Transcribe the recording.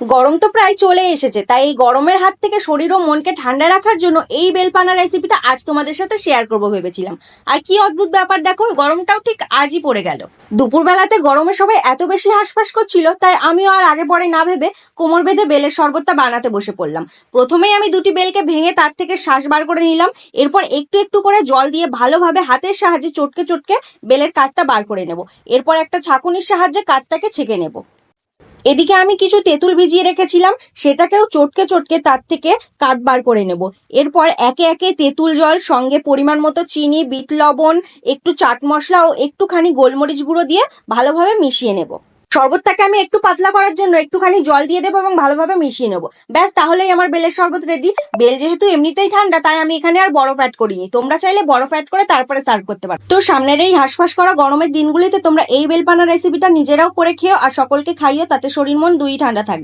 গরম তো প্রায় চলে এসেছে, তাই এই গরমের হাত থেকে শরীর ও মনকে ঠান্ডা রাখার জন্য এই বেলপানা রেসিপিটা আজ তোমাদের সাথে শেয়ার করব ভেবেছিলাম। আর কি অদ্ভুত ব্যাপার দেখো, গরমটাও ঠিক আজই পড়ে গেল। দুপুরবেলাতে গরমে সবাই এত বেশি হাঁসফাঁস করছিল, তাই আমিও আর আগে পরে না ভেবে কোমর বেঁধে বেলের শরবতটা বানাতে বসে পড়লাম। প্রথমেই আমি দুটি বেলকে ভেঙে তার থেকে শ্বাস বার করে নিলাম, এরপর একটু একটু করে জল দিয়ে ভালোভাবে হাতের সাহায্যে চটকে চটকে বেলের কাঠটা বার করে নেব। এরপর একটা ছাঁকুনির সাহায্যে কাঠটাকে ছেঁকে নেব। এদিকে আমি কিছু তেঁতুল ভিজিয়ে রেখেছিলাম, সেটাকেও চটকে চটকে তার থেকে কাত বার করে নেব। এরপর একে একে তেঁতুল জল, সঙ্গে পরিমাণ মতো চিনি, বিট লবণ, একটু চাট মশলা ও একটুখানি গোলমরিচ গুঁড়ো দিয়ে ভালোভাবে মিশিয়ে নেব। শরবতটাকে আমি একটু পাতলা করার জন্য একটুখানি জল দিয়ে দেবো এবং ভালোভাবে মিশিয়ে নেব। ব্যাস, তাহলেই আমার বেলের শরবত রেডি বেল যেহেতু এমনিতেই ঠান্ডা, তাই আমি এখানে আর বরফ অ্যাড করিনি। তোমরা চাইলে বরফ অ্যাড করে তারপরে সার্ভ করতে পারো। তো সামনের এই হাঁসফাঁস করা গরমের দিনগুলিতে তোমরা এই বেলপানা রেসিপিটা নিজেরাও করে খেও আর সকলকে খাইও, তাতে শরীর মন দুই ঠান্ডা থাকবে।